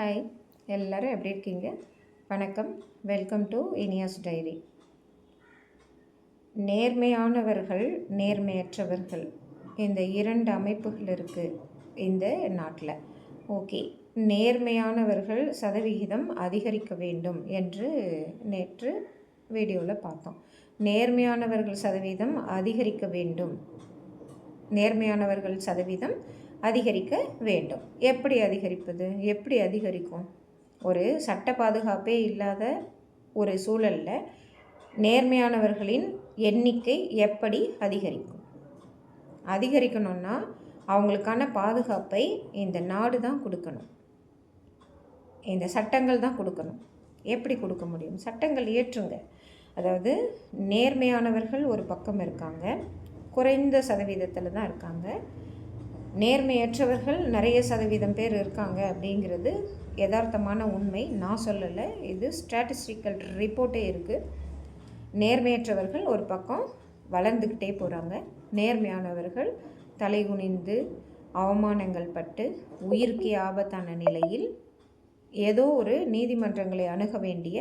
Hi எல்லோரும் எப்படி இருக்கீங்க? வணக்கம். வெல்கம் டு இனியாஸ் டைரி நேர்மையானவர்கள் நேர்மையற்றவர்கள். இந்த இரண்டு அமைப்புகள் இருக்குது இந்த நாட்டில். ஓகே நேர்மையானவர்கள் சதவிகிதம் அதிகரிக்க வேண்டும் என்று நேற்று வீடியோவில் பார்த்தோம். நேர்மையானவர்கள் சதவீதம் அதிகரிக்க வேண்டும். நேர்மையானவர்கள் சதவீதம் அதிகரிக்க வேண்டும். எப்படி அதிகரிப்பது? எப்படி அதிகரிக்கும்? ஒரு சட்ட பாதுகாப்பே இல்லாத ஒரு சூழலில் நேர்மையானவர்களின் எண்ணிக்கை எப்படி அதிகரிக்கும்? அதிகரிக்கணும்னா அவங்களுக்கான பாதுகாப்பை இந்த நாடு தான் கொடுக்கணும். இந்த சட்டங்கள் தான் கொடுக்கணும். எப்படி கொடுக்க முடியும்? சட்டங்கள் ஏற்றுங்க அதாவது நேர்மையானவர்கள் ஒரு பக்கம் இருக்காங்க. குறைந்த சதவீதத்தில் தான் இருக்காங்க. நேர்மையற்றவர்கள் நிறைய சதவீதம் பேர் இருக்காங்க அப்படிங்கிறது யதார்த்தமான உண்மை. நான் சொல்லலை. இது ஸ்டாட்டிஸ்டிக்கல் ரிப்போர்ட்டே இருக்குது நேர்மையற்றவர்கள் ஒரு பக்கம் வளர்ந்துக்கிட்டே போகிறாங்க நேர்மையானவர்கள் தலைகுனிந்து அவமானங்கள் பட்டு உயிருக்கே ஆபத்தான நிலையில் ஏதோ ஒரு நீதிமன்றங்களை அணுக வேண்டிய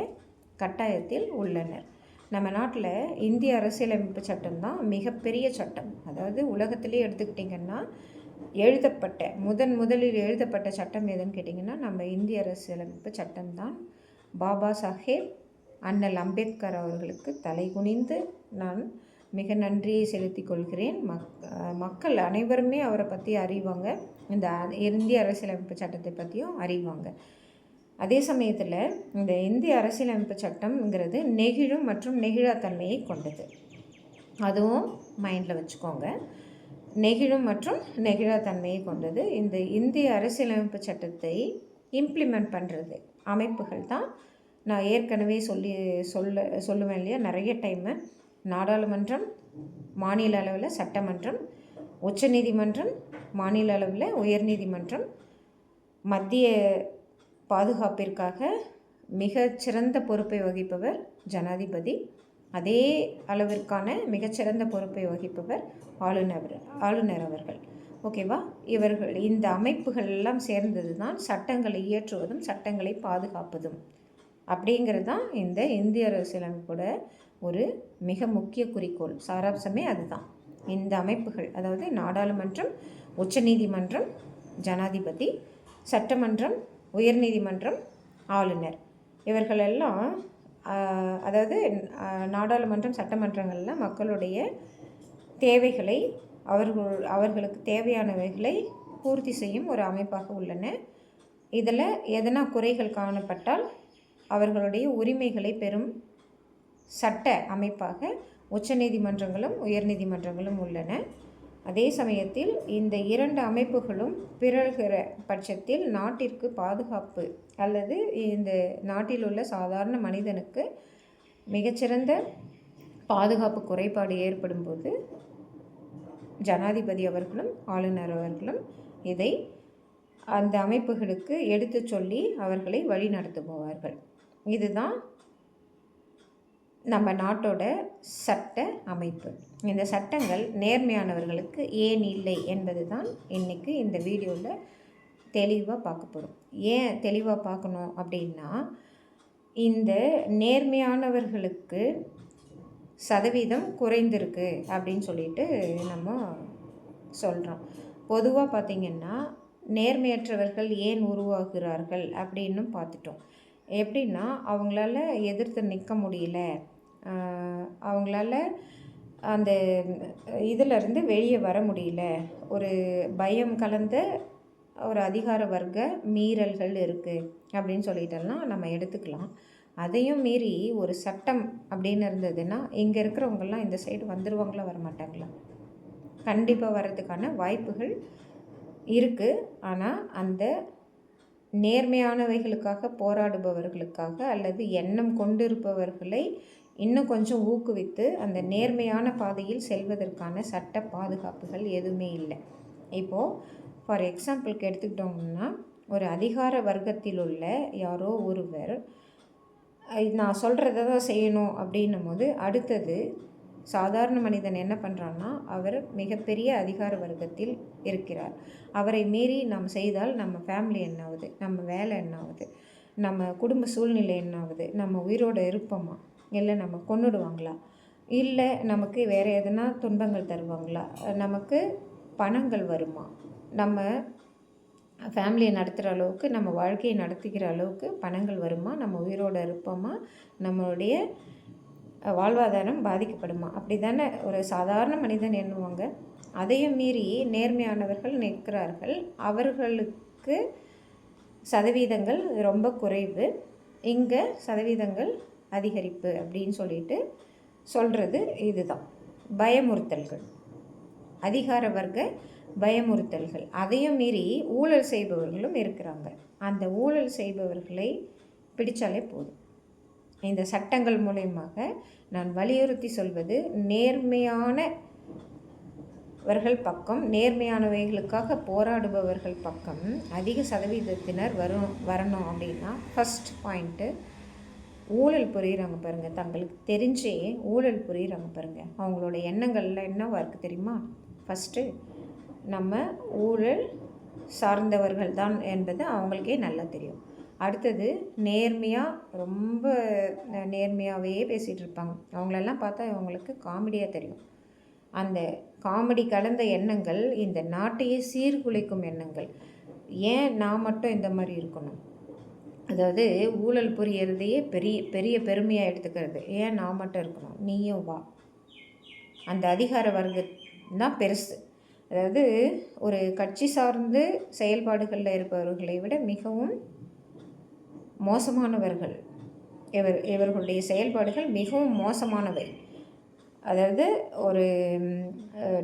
கட்டாயத்தில் உள்ளனர். நம்ம நாட்டில் இந்திய அரசியலமைப்பு சட்டம் தான் மிகப்பெரிய சட்டம். அதாவது உலகத்திலே எடுத்துக்கிட்டிங்கன்னா எழுதப்பட்ட முதன் முதலில் எழுதப்பட்ட சட்டம் எதுன்னு கேட்டிங்கன்னா நம்ம இந்திய அரசியலமைப்பு சட்டம்தான். பாபா சாஹேப் அண்ணல் அம்பேத்கர் அவர்களுக்கு தலை குனிந்து நான் மிக நன்றியை செலுத்திக் கொள்கிறேன். மக் மக்கள் அனைவருமே அவரை பற்றி அறிவாங்க. இந்த இந்திய அரசியலமைப்பு சட்டத்தை பற்றியும் அறிவாங்க. அதே சமயத்தில் இந்த இந்திய அரசியலமைப்பு சட்டம்ங்கிறது நெகிழும் மற்றும் நெகிழாத்தன்மையை கொண்டது. அதுவும் மைண்டில் வச்சுக்கோங்க. நெகிழும் மற்றும் நெகிழா தன்மையை கொண்டது. இந்த இந்திய அரசியலமைப்பு சட்டத்தை இம்ப்ளிமெண்ட் பண்ணுறது அமைப்புகள் தான். நான் ஏற்கனவே சொல்லி சொல்ல சொல்லுவேன் இல்லையா? நிறைய டைமு நாடாளுமன்றம் மாநில அளவில் சட்டமன்றம் உச்சநீதிமன்றம் மாநில அளவில் உயர்நீதிமன்றம் மத்திய பாதுகாப்பிற்காக மிகச்சிறந்த பொறுப்பை வகிப்பவர் ஜனாதிபதி. அதே அளவிற்கான மிகச்சிறந்த பொறுப்பை வகிப்பவர் ஆளுநர் ஆளுநர் அவர்கள். ஓகேவா? இவர்கள் இந்த அமைப்புகள் எல்லாம் சேர்ந்தது தான் சட்டங்களை இயற்றுவதும் சட்டங்களை பாதுகாப்பதும். அப்படிங்கிறது தான் இந்த இந்திய அரசியலமைப்போட ஒரு மிக முக்கிய குறிக்கோள். சாராம்சமே அதுதான். இந்த அமைப்புகள் அதாவது நாடாளுமன்றம் உச்சநீதிமன்றம் ஜனாதிபதி சட்டமன்றம் உயர்நீதிமன்றம் ஆளுநர். இவர்களெல்லாம் அதாவது நாடாளுமன்றம் சட்டமன்றங்களில் மக்களுடைய தேவைகளை அவர்கள் அவர்களுக்கு தேவையானவைகளை பூர்த்தி செய்யும் ஒரு அமைப்பாக உள்ளன. இதில் எதனா குறைகள் காணப்பட்டால் அவர்களுடைய உரிமைகளை பெறும் சட்ட அமைப்பாக உச்சநீதிமன்றங்களும் உயர்நீதிமன்றங்களும் உள்ளன. அதே சமயத்தில் இந்த இரண்டு அமைப்புகளும் பிறழ்கிற பட்சத்தில் நாட்டிற்கு பாதுகாப்பு அல்லது இந்த நாட்டில் உள்ள சாதாரண மனிதனுக்கு மிகச்சிறந்த பாதுகாப்பு குறைபாடு ஏற்படும் போது ஜனாதிபதி அவர்களும் ஆளுநர் அவர்களும் இதை அந்த அமைப்புகளுக்கு எடுத்து சொல்லி அவர்களை வழி நடத்துபவார்கள் இதுதான் நம்ம நாட்டோட சட்ட அமைப்பு. இந்த சட்டங்கள் நேர்மையானவர்களுக்கு ஏன் இல்லை என்பது தான் இன்றைக்கி இந்த வீடியோவில் தெளிவாக பார்க்க போகிறோம் ஏன் தெளிவாக பார்க்கணும் அப்படின்னா இந்த நேர்மையானவர்களுக்கு சதவீதம் குறைந்திருக்கு அப்படின்னு சொல்லிட்டு நம்ம சொல்கிறோம் பொதுவாக பார்த்திங்கன்னா நேர்மையற்றவர்கள் ஏன் உருவாகிறார்கள் அப்படின்னும் பார்த்துட்டோம். எப்படின்னா அவங்களால எதிர்த்து நிற்க முடியல. அவங்களால அந்த இதிலிருந்து வெளியே வர முடியல. ஒரு பயம் கலந்த ஒரு அதிகார வர்க்க மீறல்கள் இருக்குது அப்படின்னு சொல்லிட்டெல்லாம் நம்ம எடுத்துக்கலாம். அதையும் மீறி ஒரு சட்டம் அப்படின்னு இருந்ததுன்னா இங்கே இருக்கிறவங்கெல்லாம் இந்த சைடு வந்துடுவாங்களா வரமாட்டாங்களா? கண்டிப்பாக வர்றதுக்கான வாய்ப்புகள் இருக்குது ஆனால் அந்த நேர்மையானவைகளுக்காக போராடுபவர்களுக்காக அல்லது எண்ணம் கொண்டிருப்பவர்களை இன்னும் கொஞ்சம் ஊக்குவித்து அந்த நேர்மையான பாதையில் செல்வதற்கான சட்ட பாதுகாப்புகள் எதுவுமே இல்லை. இப்போது ஃபார் எக்ஸாம்பிளுக்கு எடுத்துக்கிட்டோம்னா ஒரு அதிகார வர்க்கத்தில் உள்ள யாரோ ஒருவர் நான் சொல்கிறத தான் செய்யணும் அப்படின்னும் போது அடுத்தது சாதாரண மனிதன் என்ன பண்ணுறான்னா அவர் மிகப்பெரிய அதிகார வர்க்கத்தில் இருக்கிறார். அவரை மீறி நாம் செய்தால் நம்ம ஃபேமிலி என்ன ஆகுது நம்ம வேலை என்ன ஆகுது நம்ம குடும்ப சூழ்நிலை என்ன ஆகுது நம்ம உயிரோடு இருப்போமா? இல்லை நம்ம கொண்டுடுவாங்களா இல்லை நமக்கு வேறு எதனா துன்பங்கள் தருவாங்களா? நமக்கு பணங்கள் வருமா? நம்ம ஃபேமிலியை நடத்துகிற அளவுக்கு நம்ம வாழ்க்கையை நடத்திக்கிற அளவுக்கு பணங்கள் வருமா? நம்ம உயிரோடு இருப்போமா? நம்மளுடைய வாழ்வாதாரம் பாதிக்கப்படுமா? அப்படி தானே ஒரு சாதாரண மனிதன் எண்ணுவாங்க. அதையும் மீறி நேர்மையானவர்கள் நிற்கிறார்கள். அவர்களுக்கு சதவீதங்கள் ரொம்ப குறைவு. இங்கே சதவீதங்கள் அதிகரிப்பு அப்படின்னு சொல்லிட்டு சொல்கிறது இதுதான். பயமுறுத்தல்கள். அதிகார வர்க்க பயமுறுத்தல்கள். அதையும் மீறி ஊழல் செய்பவர்களும் இருக்கிறாங்க. அந்த ஊழல் செய்பவர்களை பிடித்தாலே போதும். இந்த சட்டங்கள் மூலயமாக நான் வலியுறுத்தி சொல்வது நேர்மையானவர்கள் பக்கம் நேர்மையானவைகளுக்காக போராடுபவர்கள் பக்கம் அதிக சதவீதத்தினர் வரும் வரணும் அப்படின்னா ஃபஸ்ட் பாயிண்ட்டு ஊழல் புரியுறாங்க பாருங்கள் தங்களுக்கு தெரிஞ்சே ஊழல் புரியுறாங்க பாருங்கள் அவங்களோட எண்ணங்கள்லாம் என்னவாக இருக்குது தெரியுமா? ஃபஸ்ட்டு நம்ம ஊழல் சார்ந்தவர்கள் தான் என்பது அவங்களுக்கே நல்லா தெரியும். அடுத்தது நேர்மையாக ரொம்ப நேர்மையாகவே பேசிகிட்டு இருப்பாங்க. அவங்களெல்லாம் பார்த்தா அவங்களுக்கு காமெடியாக தெரியும். அந்த காமெடி கலந்த எண்ணங்கள் இந்த நாட்டையே சீர்குலைக்கும் எண்ணங்கள். ஏன் நான் மட்டும் இந்த மாதிரி இருக்கணும்? அதாவது ஊழல் புரியறதையே பெரிய பெரிய பெருமையாக எடுத்துக்கிறது. ஏன் நான் மட்டும் இருக்கணும்? நீயும் வா. அந்த அதிகார வர்க்கம் தான் பெருசு. அதாவது ஒரு கட்சி சார்ந்து செயல்பாடுகளில் இருப்பவர்களை விட மிகவும் மோசமானவர்கள். இவர் இவர்களுடைய செயல்பாடுகள் மிகவும் மோசமானவை. அதாவது ஒரு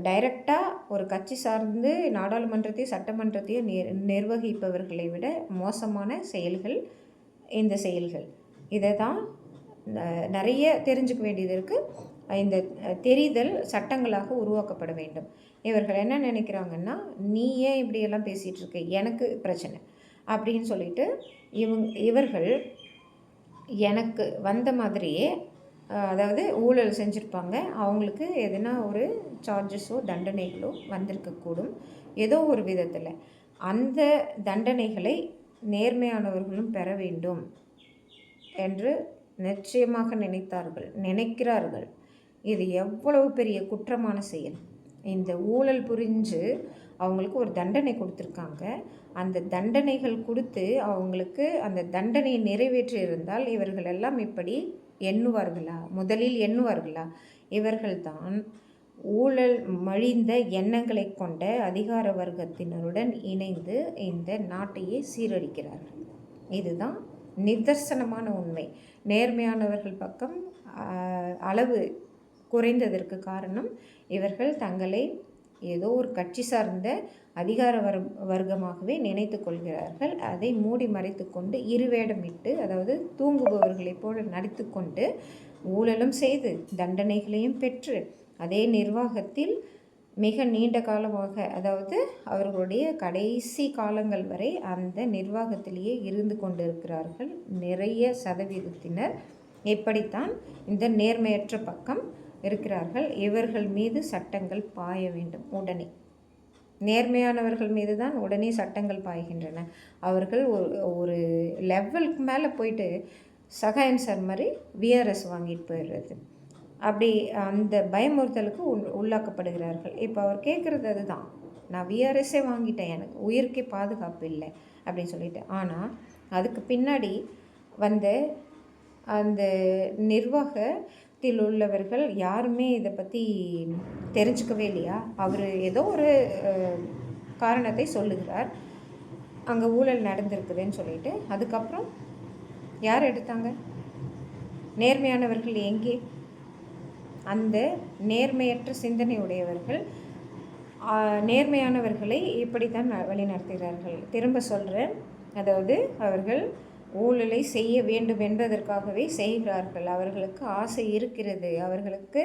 டைரக்டாக ஒரு கட்சி சார்ந்து நாடாளுமன்றத்தையும் சட்டமன்றத்தையும் நிர் நிர்வகிப்பவர்களை விட மோசமான செயல்கள் இந்த செயல்கள். இதை தான் நிறைய தெரிஞ்சுக்க வேண்டியது இருக்குது இந்த தெரிதல் சட்டங்களாக உருவாக்கப்பட வேண்டும். இவர்கள் என்ன நினைக்கிறாங்கன்னா நீ ஏன் இப்படியெல்லாம் பேசிகிட்டு இருக்க? எனக்கு பிரச்சனை. அப்படின்னு சொல்லிட்டு இவங்க இவர்கள் எனக்கு வந்த மாதிரியே அதாவது ஊழல் செஞ்சுருப்பாங்க. அவங்களுக்கு எதுனா ஒரு சார்ஜஸோ தண்டனைகளோ வந்திருக்கக்கூடும். ஏதோ ஒரு விதத்தில். அந்த தண்டனைகளை நேர்மையானவர்களும் பெற வேண்டும் என்று நிச்சயமாக நினைத்தார்கள் நினைக்கிறார்கள். இது எவ்வளவு பெரிய குற்றமான செயல். இந்த ஊழல் புரிஞ்சு அவங்களுக்கு ஒரு தண்டனை கொடுத்துருக்காங்க. அந்த தண்டனைகள் கொடுத்து அவங்களுக்கு அந்த தண்டனையை நிறைவேற்றி இருந்தால் இவர்கள் எல்லாம் இப்படி எண்ணுவார்களா? முதலில் எண்ணுவார்களா? இவர்கள்தான் ஊழல் மழிந்த எண்ணங்களை கொண்ட அதிகார வர்க்கத்தினருடன் இணைந்து இந்த நாட்டையே சீரழிக்கிறார்கள். இதுதான் நிதர்சனமான உண்மை. நேர்மையானவர்கள் பக்கம் அளவு குறைந்ததற்கு காரணம் இவர்கள் தங்களை ஏதோ ஒரு கட்சி சார்ந்த அதிகார வர் வர்க்கமாகவே நினைத்து கொள்கிறார்கள். அதை மூடி மறைத்து கொண்டு இருவேடமிட்டு அதாவது தூங்குபவர்களைப் போல நடித்து கொண்டு ஊழலும் செய்து தண்டனைகளையும் பெற்று அதே நிர்வாகத்தில் மிக நீண்ட காலமாக அதாவது அவர்களுடைய கடைசி காலங்கள் வரை அந்த நிர்வாகத்திலேயே இருந்து கொண்டிருக்கிறார்கள். நிறைய சதவீதத்தினர். எப்படித்தான் இந்த நேர்மையற்ற பக்கம் இருக்கிறார்கள். இவர்கள் மீது சட்டங்கள் பாய வேண்டும். உடனே. நேர்மையானவர்கள் மீது தான் உடனே சட்டங்கள் பாய்கின்றன. அவர்கள் ஒரு ஒரு லெவலுக்கு மேலே போயிட்டு சகாயம் சார் மாதிரி விஆர்எஸ் வாங்கிட்டு போயிடுறது. அப்படி அந்த பயமுறுத்தலுக்கு உள்ளாக்கப்படுகிறார்கள். இப்போ அவர் கேட்குறது அதுதான். நான் விஆர்எஸ்ஸே வாங்கிட்டேன். எனக்கு உயிருக்கே பாதுகாப்பு இல்லை. அப்படின்னு சொல்லிட்டு. ஆனால் அதுக்கு பின்னாடி வந்த அந்த நிர்வாக குடும்பத்தில் உள்ளவர்கள் யாருமே இதை பற்றி தெரிஞ்சுக்கவே இல்லையா? அவர் ஏதோ ஒரு காரணத்தை சொல்லுகிறார். அங்கே ஊழல் நடந்திருக்குதுன்னு சொல்லிட்டு. அதுக்கப்புறம் யார் எடுத்தாங்க? நேர்மையானவர்கள் எங்கே? அந்த நேர்மையற்ற சிந்தனை உடையவர்கள் நேர்மையானவர்களை இப்படி தான் வழி நடத்துகிறார்கள் திரும்ப சொல்கிறேன் அதாவது அவர்கள் ஊழலை செய்ய வேண்டும் என்பதற்காகவே செய்கிறார்கள். அவர்களுக்கு ஆசை இருக்கிறது. அவர்களுக்கு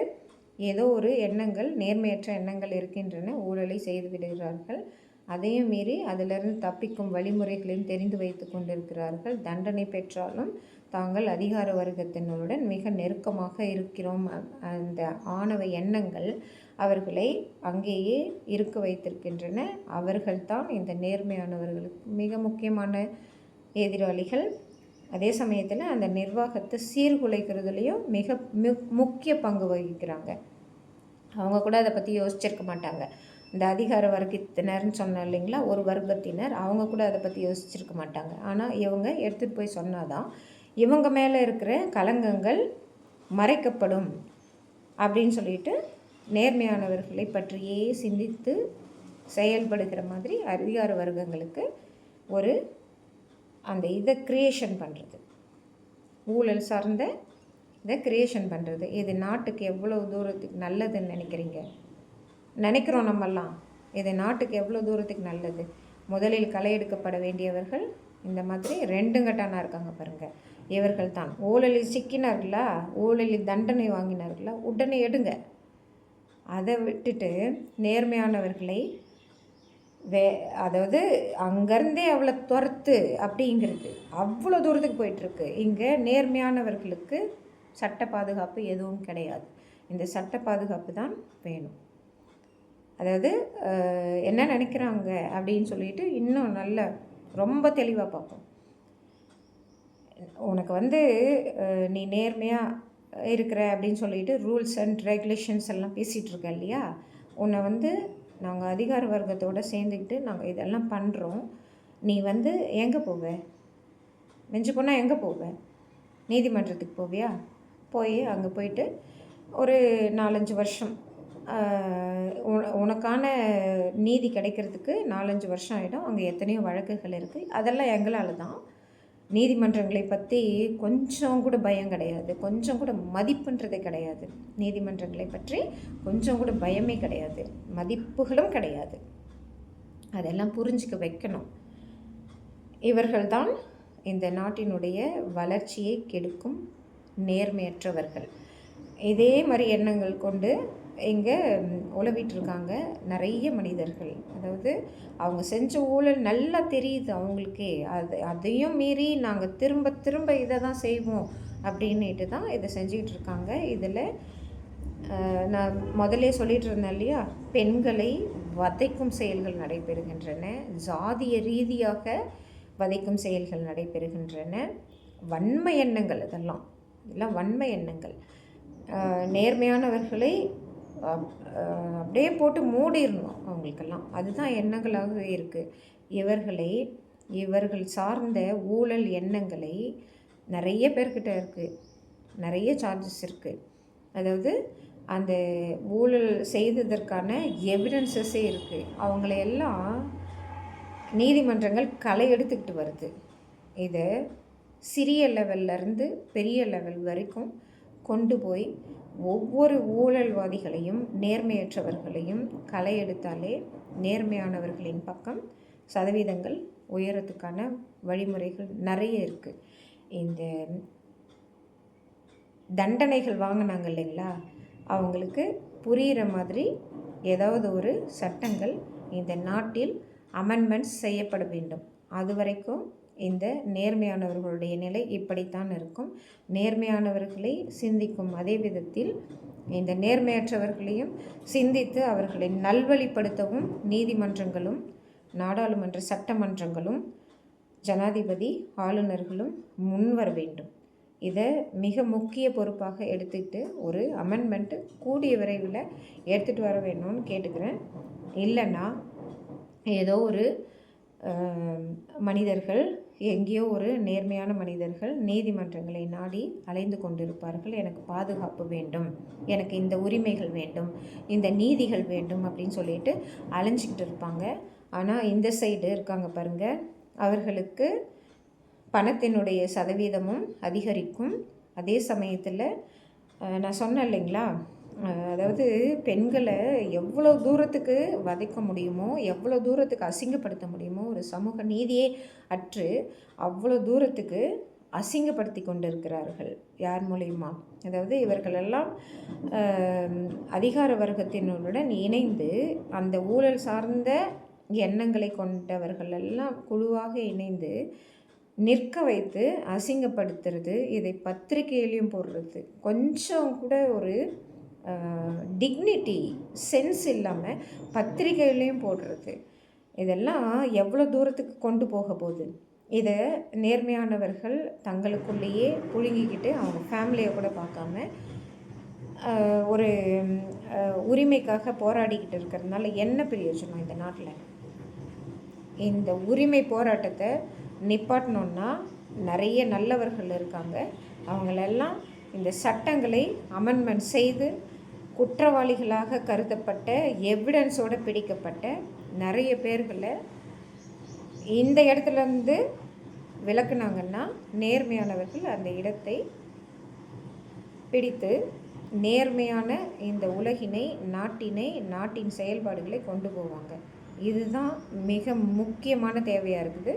ஏதோ ஒரு எண்ணங்கள் நேர்மையற்ற எண்ணங்கள் இருக்கின்றன. ஊழலை செய்து விடுகிறார்கள். அதையும் மீறி அதிலிருந்து தப்பிக்கும் வழிமுறைகளையும் தெரிந்து வைத்து கொண்டிருக்கிறார்கள். தண்டனை பெற்றாலும் தாங்கள் அதிகார வர்க்கத்தினருடன் மிக நெருக்கமாக இருக்கிறோம். அந்த ஆணவ எண்ணங்கள் அவர்களை அங்கேயே இருக்க வைத்திருக்கின்றன. அவர்கள்தான் இந்த நேர்மையானவர்களுக்கு மிக முக்கியமான எதிராளிகள். அதே சமயத்தில் அந்த நிர்வாகத்தை சீர்குலைக்கிறதுலையும் மிக முக்கிய பங்கு வகிக்கிறாங்க. அவங்க கூட அதை பற்றி யோசிச்சிருக்க மாட்டாங்க. இந்த அதிகார வர்க்கத்தினர்னு சொன்னோம் இல்லைங்களா? ஒரு வர்க்கத்தினர் அவங்க கூட அதை பற்றி யோசிச்சிருக்க மாட்டாங்க. ஆனால் இவங்க எடுத்துகிட்டு போய் சொன்னாதான் இவங்க மேலே இருக்கிற கலங்கங்கள் மறைக்கப்படும் அப்படின்னு சொல்லிட்டு நேர்மையானவர்களை பற்றியே சிந்தித்து செயல்படுகிற மாதிரி அதிகார வர்க்கங்களுக்கு ஒரு அந்த இதை க்ரியேஷன் பண்ணுறது ஊழல் சார்ந்த இதை க்ரியேஷன் பண்ணுறது இது நாட்டுக்கு எவ்வளோ தூரத்துக்கு நல்லதுன்னு நினைக்கிறீங்க? நினைக்கிறோம் நம்மெல்லாம். இது நாட்டுக்கு எவ்வளோ தூரத்துக்கு நல்லது? முதலில் களை எடுக்கப்பட வேண்டியவர்கள் இந்த மாதிரி ரெண்டுங்கட்டானா இருக்காங்க பாருங்கள் இவர்கள் தான். ஊழலில் சிக்கினார்களா? ஊழலில் தண்டனை வாங்கினார்களா? உடனே எடுங்க. அதை விட்டுட்டு நேர்மையானவர்களை வே அதாவது அங்கேருந்தே அவ்வளோ துரத்து அப்படிங்கிறது. அவ்வளோ தூரத்துக்கு போயிட்டுருக்கு. இங்கே நேர்மையானவர்களுக்கு சட்ட பாதுகாப்பு எதுவும் கிடையாது. இந்த சட்ட பாதுகாப்பு தான் வேணும். அதாவது என்ன நினைக்கிறாங்க அப்படின்னு சொல்லிட்டு இன்னும் நல்ல ரொம்ப தெளிவாக பார்ப்போம். உனக்கு வந்து நீ நேர்மையாக இருக்கிற அப்படின்னு சொல்லிட்டு ரூல்ஸ் அண்ட் ரெகுலேஷன்ஸ் எல்லாம் பேசிகிட்டு இருக்க இல்லையா? உன்னை வந்து நாங்கள் அதிகார வர்க்கத்தோடு சேர்ந்துக்கிட்டு நாங்கள் இதெல்லாம் பண்ணுறோம் நீ வந்து எங்கே போவ? மெஞ்சு போனால் எங்கே போவ? நீதிமன்றத்துக்கு போவியா? போய் அங்கே போயிட்டு ஒரு நாலஞ்சு வருஷம் உனக்கான நீதி கிடைக்கிறதுக்கு நாலஞ்சு வருஷம் ஆகிடும் அங்கே எத்தனையோ வழக்குகள் இருக்குது அதெல்லாம் எங்களால் தான். நீதிமன்றங்களை பற்றி கொஞ்சம் கூட பயம் கிடையாது. கொஞ்சம் கூட மதிப்புன்றதே கிடையாது. நீதிமன்றங்களை பற்றி கொஞ்சம் கூட பயமே கிடையாது. மதிப்புகளும் கிடையாது. அதெல்லாம் புரிஞ்சுக்க வைக்கணும். இவர்கள்தான் இந்த நாட்டினுடைய வளர்ச்சியை கெடுக்கும் நேர்மையற்றவர்கள். இதே மாதிரி எண்ணங்கள் கொண்டு இங்கே உழவிட்டுருக்காங்க நிறைய மனிதர்கள். அதாவது அவங்க செஞ்ச ஊழல் நல்லா தெரியுது அவங்களுக்கே. அது அதையும் மீறி நாங்கள் திரும்ப திரும்ப இதை தான் செய்வோம் அப்படின்னுட்டு தான் இதை செஞ்சிகிட்டு இருக்காங்க. இதில் நான் முதலே சொல்லிகிட்டு இருந்தேன் இல்லையா பெண்களை வதைக்கும் செயல்கள் நடைபெறுகின்றன. ஜாதிய ரீதியாக வதைக்கும் செயல்கள் நடைபெறுகின்றன. வன்மை எண்ணங்கள் இதெல்லாம் இதெல்லாம் வன்மை எண்ணங்கள். நேர்மையானவர்களை அப்படியே போட்டு மூடிடணும் அவங்களுக்கெல்லாம். அதுதான் எண்ணங்களாகவே இருக்குது இவர்களை இவர்கள் சார்ந்த ஊழல் எண்ணங்களை நிறைய பேர்கிட்ட இருக்குது நிறைய சார்ஜஸ் இருக்குது அதாவது அந்த ஊழல் செய்ததற்கான எவிடன்சஸே இருக்குது அவங்களையெல்லாம் நீதிமன்றங்கள் களை எடுத்துக்கிட்டு வருது. இதை சிறிய லெவல்லேருந்து பெரிய லெவல் வரைக்கும் கொண்டு போய் ஒவ்வொரு ஊழல்வாதிகளையும் நேர்மையற்றவர்களையும் களை எடுத்தாலே நேர்மையானவர்களின் பக்கம் சதவீதங்கள் உயரத்துக்கான வழிமுறைகள் நிறைய இருக்குது இந்த தண்டனைகள் வாங்கினாங்க இல்லைங்களா? அவங்களுக்கு புரிகிற மாதிரி ஏதாவது ஒரு சட்டங்கள் இந்த நாட்டில் அமெண்ட்மெண்ட்ஸ் செய்யப்பட வேண்டும். அது வரைக்கும் இந்த நேர்மையானவர்களுடைய நிலை இப்படித்தான் இருக்கும். நேர்மையானவர்களை சிந்திக்கும் அதே விதத்தில் இந்த நேர்மையற்றவர்களையும் சிந்தித்து அவர்களை நல்வழிப்படுத்தவும் நீதிமன்றங்களும் நாடாளுமன்ற சட்டமன்றங்களும் ஜனாதிபதி ஆளுநர்களும் முன்வர வேண்டும். இதை மிக முக்கிய பொறுப்பாக எடுத்துக்கிட்டு ஒரு அமெண்ட்மெண்ட்டு கூடிய விரைவில் எடுத்துகிட்டு வர வேணும்னு கேட்டுக்கிறேன். இல்லைன்னா ஏதோ ஒரு மனிதர்கள் எங்கேயோ ஒரு நேர்மையான மனிதர்கள் நீதிமன்றங்களை நாடி அலைந்து கொண்டிருப்பார்கள். எனக்கு பாதுகாப்பு வேண்டும். எனக்கு இந்த உரிமைகள் வேண்டும். இந்த நீதிகள் வேண்டும் அப்படின்னு சொல்லிட்டு அலைஞ்சிக்கிட்டு இருப்பாங்க. ஆனால் இந்த சைடு இருக்காங்க பாருங்கள் அவர்களுக்கு பணத்தினுடைய சதவீதமும் அதிகரிக்கும். அதே சமயத்தில் நான் சொன்னேன் இல்லைங்களா? அதாவது பெண்களை எவ்வளோ தூரத்துக்கு வதைக்க முடியுமோ எவ்வளோ தூரத்துக்கு அசிங்கப்படுத்த முடியுமோ ஒரு சமூக நீதியே அற்று அவ்வளோ தூரத்துக்கு அசிங்கப்படுத்தி கொண்டிருக்கிறார்கள். யார் மூலியமா? அதாவது இவர்களெல்லாம் அதிகார வர்க்கத்தினுடன் இணைந்து அந்த ஊழல் சார்ந்த எண்ணங்களை கொண்டவர்கள் எல்லாம் குழுவாக இணைந்து நிற்க வைத்து அசிங்கப்படுத்துறது இதை பத்திரிகையிலையும் போடுறது. கொஞ்சம் கூட ஒரு டிக்னிட்டி சென்ஸ் இல்லாமல் பத்திரிகையிலையும் போடுறது. இதெல்லாம் எவ்வளோ தூரத்துக்கு கொண்டு போக போகுது? இதை நேர்மையானவர்கள் தங்களுக்குள்ளேயே புழுங்கிக்கிட்டு அவங்க ஃபேமிலியை கூட பார்க்காம ஒரு உரிமைக்காக போராடிக்கிட்டு இருக்கிறதுனால என்ன பிரயோஜனம் இந்த நாட்டில்? இந்த உரிமை போராட்டத்தை நிப்பாட்டணுன்னா நிறைய நல்லவர்கள் இருக்காங்க. அவங்களெல்லாம் இந்த சட்டங்களை அமெண்ட்மெண்ட் செய்து குற்றவாளிகளாக கருதப்பட்ட எவிடன்ஸோடு பிடிக்கப்பட்ட நிறைய பேர்களை இந்த இடத்துலேருந்து விளக்குனாங்கன்னா நேர்மையானவர்கள் அந்த இடத்தை பிடித்து நேர்மையான இந்த உலகினை நாட்டினை நாட்டின் செயல்பாடுகளை கொண்டு போவாங்க. இதுதான் மிக முக்கியமான தேவையாக இருக்குது.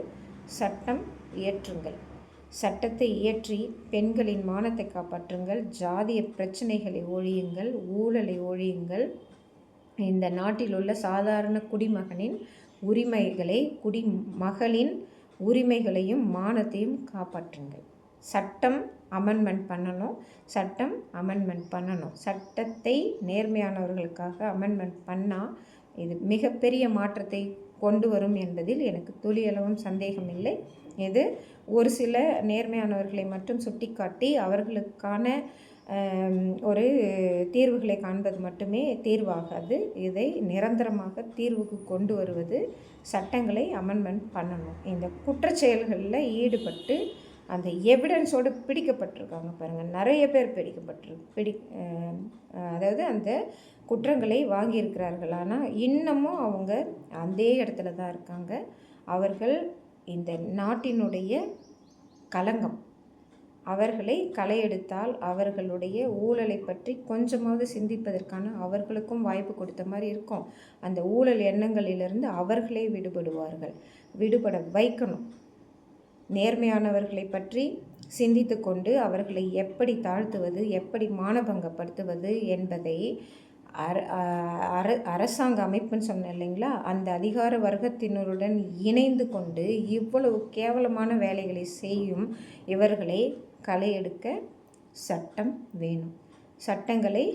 சட்டம் இயற்றுங்கள். சட்டத்தை இயற்றி பெண்களின் மானத்தை காப்பாற்றுங்கள் ஜாதிய பிரச்சனைகளை ஒழியுங்கள் ஊழலை ஒழியுங்கள். இந்த நாட்டில் உள்ள சாதாரண குடிமகனின் உரிமைகளை குடிமகளின் உரிமைகளையும் மானத்தையும் காப்பாற்றுங்கள். சட்டம் அமெண்ட்மெண்ட் பண்ணணும் சட்டம் அமெண்ட்மெண்ட் பண்ணணும். சட்டத்தை நேர்மையானவர்களுக்காக அமெண்ட்மெண்ட் பண்ணால் இது மிகப்பெரிய மாற்றத்தை கொண்டு வரும் என்பதில் எனக்கு துளியளவும் சந்தேகம் இல்லை இது ஒரு சில நேர்மையானவர்களை மட்டும் சுட்டிக்காட்டி அவர்களுக்கான ஒரு தீர்வுகளை காண்பது மட்டுமே தீர்வாகாது. இதை நிரந்தரமாக தீர்வுக்கு கொண்டு வருவது சட்டங்களை அமெண்ட்மெண்ட் பண்ணணும். இந்த குற்றச்செயல்களில் ஈடுபட்டு அந்த எவிடன்ஸோடு பிடிக்கப்பட்டிருக்காங்க பாருங்கள் நிறைய பேர் பிடிக்கப்பட்டிரு பிடி அதாவது அந்த குற்றங்களை வாங்கியிருக்கிறார்கள். ஆனால் இன்னமும் அவங்க அதே இடத்துல தான் இருக்காங்க. அவர்கள் இந்த நாட்டினுடைய களங்கம் அவர்களை களையெடுத்தால் அவர்களுடைய ஊழலை பற்றி கொஞ்சமாவது சிந்திப்பதற்கான அவர்களுக்கும் வாய்ப்பு கொடுத்த மாதிரி இருக்கும். அந்த ஊழல் எண்ணங்களிலிருந்து அவர்களே விடுபடுவார்கள். விடுபட வைக்கணும். நேர்மையானவர்களை பற்றி சிந்தித்து கொண்டு அவர்களை எப்படி தாழ்த்துவது எப்படி மானபங்கப்படுத்துவது என்பதை அர அர அரசாங்க அமைப்புன்னு சொன்னேன் இல்லைங்களா? அந்த அதிகார வர்க்கத்தினருடன் இணைந்து கொண்டு இவ்வளவு கேவலமான வேலைகளை செய்யும் இவர்களை களை எடுக்க சட்டம் வேணும். சட்டங்களை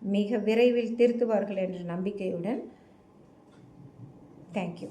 மிக விரைவில் திருத்துவார்கள் என்ற நம்பிக்கையுடன். தேங்க்யூ